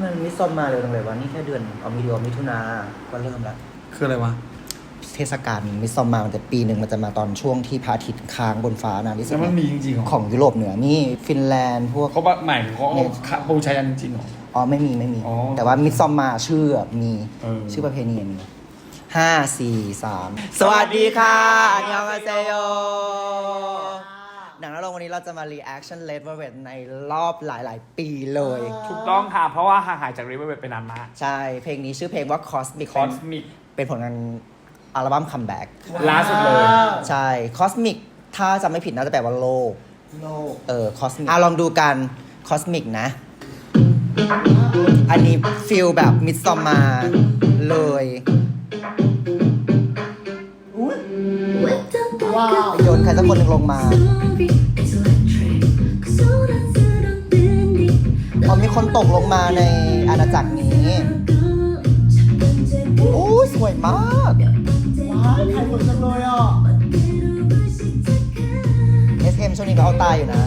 ำไมมันมิซอนมาเร็วจังเลยวะนี่แค่เดือนเอามีเดียวมิถุนาก็เริ่มละคืออะไรวะ เทศกาลมิซอมมามันจะปีหนึ่งมันจะมาตอนช่วงที่พระอาทิตย์ค้างบนฟ้านานที่สุดแล้วมันมีจริงๆเหรอ ของยุโรปเหนือนี่ฟินแลนด์พวก เขาหมายถึงเขาเอาคาปูชายันจริงๆเหรอ อ๋อ ไม่มีไม่มี อ๋อแต่ว่ามิซอมมาชื่อมีเออ ชื่อประเพณีมีห้าสี่สามสวัสดีค่ะอันยองอาเซโย หนังแล้วลงวันนี้เราจะมา reaction Red Velvet ในรอบหลาย ๆ ปีเลย ถูกต้องค่ะ เพราะว่าห่างหายจากริเวอร์เวไปนานมาก ใช่ เพลงนี้ชื่อเพลงว่า Cosmic คอสมิกเป็นผลงานอัลบั้มคัมแบ็กล่าสุดเลย ใช่ Cosmic ถ้าจำไม่ผิดน่าจะแปลว่าโลก โลก เออ Cosmic อะลองดูกัน Cosmic นะ อันนี้ฟิลแบบมิดซอมมาเลยอุ้ยว้าวโยน ใครสักคนหนึ่งลงมาพอมีคนตกลงมาในอาณาจักรนี้ โอ้ยสวยมากว้ายใครหมดจังเลยอะ SM ช่วงนี้ก็เอาตายอยู่นะ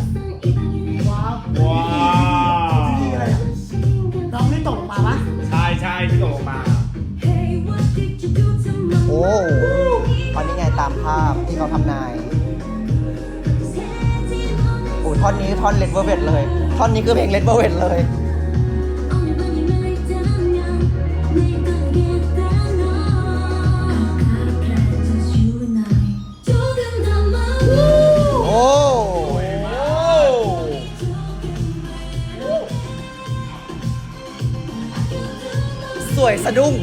ว้าวว้าวนี่อะไรอะน้องนี่ตกลงมาปะใช่ใช่ที่ตกลงมา โอ้ตอนนี้ไงตามภาพที่เขาทำนาย ท่อนนี้ท่อนเลดเวอร์เวทเลย ท่อนนี้คือเพลงเลดเวอร์เวทเลยโอ้สวยสะดุ้ง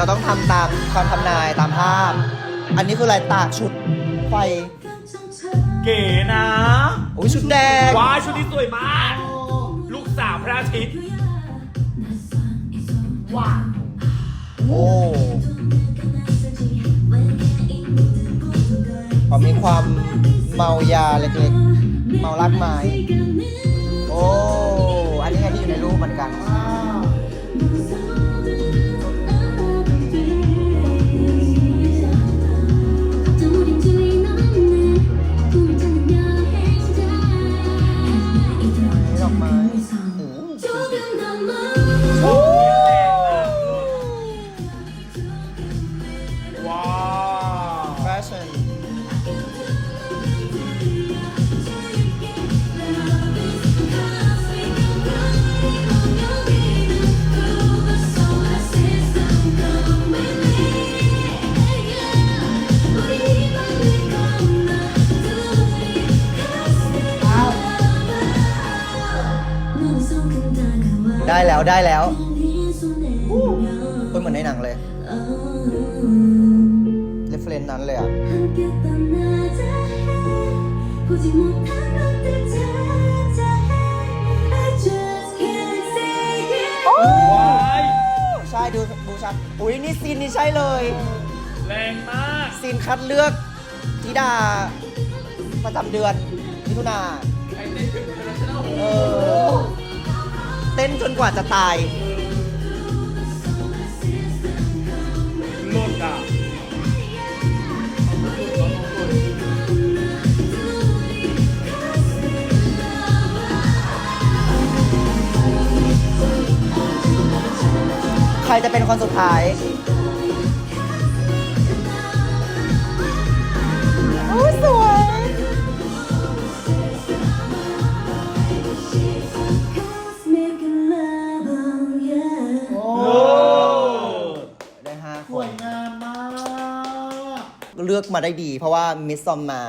เราต้องทำตามความทำนายตามภาพ อันนี้คืออะไรตากชุดไฟเก๋นะโอ้ยชุดแดง ว้ายชุดนี้สวยมาก ลูกสาวพระอาทิตย์ว้าวโอ้พอมีความเมายาเล็กๆ เมาลักไม้ โอ้ อันนี้ไงที่อยู่ในรูปเหมือนกัน ได้แล้วได้แล้วโอ้ยเหมือนในหนังเลยเรฟเฟรนนั้นเลยอะว้ายใช่ดูดูชัดอุ้ยนี่ซีนนี้ใช่เลย แรงมากซีนคัดเลือกธิดาประจำเดือนมิถุนาเออเต้นจนกว่าจะตายหลุดอะใครจะเป็นคนสุดท้าย เลือกมาได้ดี เพราะว่ามิสซอมมา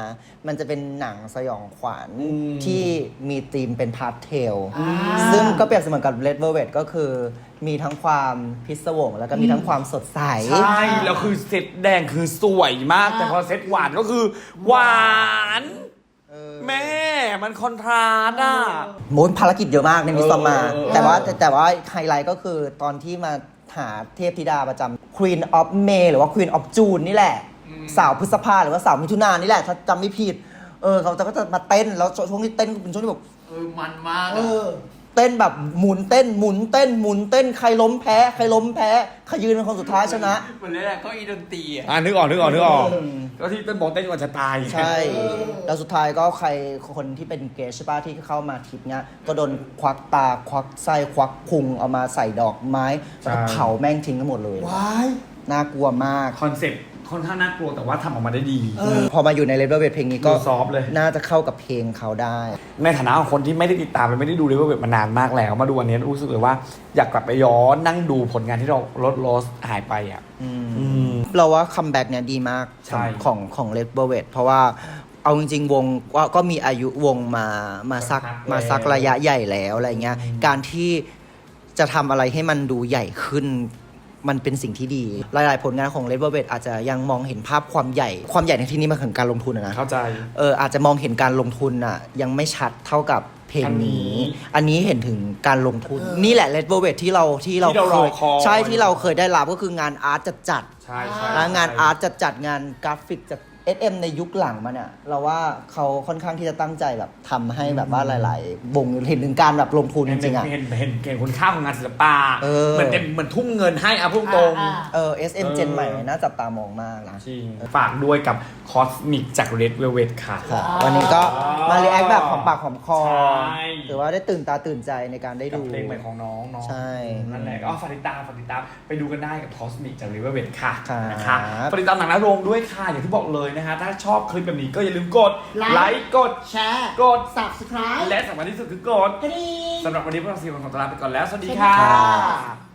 มันจะเป็นหนังสยองขวัญที่มีธีมเป็นพาสเทลอ่าซึ่งก็เปรียบเสมือนกับ Red Velvet ก็คือมีทั้งความพิศวง แล้วก็มีทั้งความสดใส ใช่แล้วคือเซตแดงคือสวยมาก แต่พอเซตหวานก็คือหวานเออแม่ มันคอนทราสต์อะโมนภารกิจเยอะมากในมิสซอมมาเออเออแต่ว่าแต่แต่ว่าไฮไลท์ก็คือตอนที่มาหาเทพธิดาประจำ Queen of May หรือว่า Queen of June นี่แหละ สาวพฤษภาหรือว่าสาวมิถุนายนนี่แหละถ้าจำไม่ผิด เออเขาจะก็จะมาเต้นแล้วช่วงที่เต้นเป็นช่วงที่แบบเออมันมากเออะอ เต้นแบบหมุนเต้นหมุนเต้นหมุนเต้นใครล้มแพ้ใครล้มแพ้ใครยืนเป็นคนสุดท้ายชนะ เหมือนเล่นอะไรก็อีดนตรีอะ อ่านึกออกนึกออกนึกออกอืมก็ที่เต้นบอกเต้นก่อนจะตายใช่ แล้วสุดท้ายก็ใครคนที่เป็นเกสใช่ปะที่เข้ามาทริปเนี้ย ก็โดนควักตา ควักไส้ ควักพุงเอามาใส่ดอกไม้แล้วก็เผาแม่งทิ้งทั้งหมดเลย ว้าย น่ากลัวมาก คอนเซ็ปต์ ค่อนข้างน่ากลัวแต่ว่าทำออกมาได้ดีพอมาอยู่ในเลเวลเวทเพลงนี้ก็ดูซอฟต์เลย น่าจะเข้ากับเพลงเขาได้ ในฐานะของคนที่ไม่ได้ติดตามและไม่ได้ดูเลเวลเวทมานานมากแล้ว มาดูวันนี้รู้สึกเลยว่าอยากกลับไปย้อนนั่งดูผลงานที่เราลดลอสหายไปอะ อืม เราว่าคัมแบ็กเนี่ยดีมากใช่ ของของเลดเบอร์เวทเพราะว่าเอาจริงๆ วงก็ก็มีอายุวงมามาสักมาสักระยะใหญ่แล้วอะไรเงี้ย การที่จะทำอะไรให้มันดูใหญ่ขึ้น มันเป็นสิ่งที่ดี หลาย ๆ ผลงานของ Red Velvet อาจจะยังมองเห็นภาพความใหญ่ ความใหญ่ในที่นี้มันถึงการลงทุนอะนะเข้าใจ เอออาจจะมองเห็นการลงทุนอะยังไม่ชัดเท่ากับเพลงนี้อันนี้ อันนี้เห็นถึงการลงทุน นี่แหละ Red Velvet ที่เราที่เราที่เราเครอยคอย ใช่ที่เราเคยได้รับก็คืองานอาร์ตจัดจัดๆใช่ใช่แล้วงานอาร์ตจัดจัดงานกราฟิกจัด SM ในยุคหลังมาเนี่ย เราว่าเขาค่อนข้างที่จะตั้งใจแบบทำให้แบบว่าหลายๆวงเห็นถึงการแบบลงทุนจเห็นริงๆอะ เห็นเห็นเห็นคุณค่าของงานศิลปะเออเหมือนเต็มเหมือนทุ่มเงินให้อะพุ่งตรงอ่า เออ SM เออเจนใหม่น่าจับตามองมากนะ จริง ฝากด้วยกับคอสมิกจาก Red Velvet ค่ะ ค่ะ วันนี้ก็มารีแอคแบบของปากของคอใช่ ถือว่าได้ตื่นตาตื่นใจในการได้กับดูเพลงใหม่ของน้องเนาะใช่นั่นแหละก็ฝากติดตามฝากติดตามไปดูกันได้กับคอสมิกจาก Red Velvet ค่ะครับ นะคะฝากติดตามหนังหน้าโรงด้วยค่ะอย่างที่บอกเลยนะฮะ ถ้าชอบคลิปแบบนี้ก็อย่าลืมกดไลค์ไลค์ กด แชร์ กด subscribe และสำคัญที่สุดคือกดกระดิ่งสำหรับวันนี้พวกเราสี่คนขอตัวลาไปก่อนแล้ว สวัสดีสวัสดีค่ะค่ะ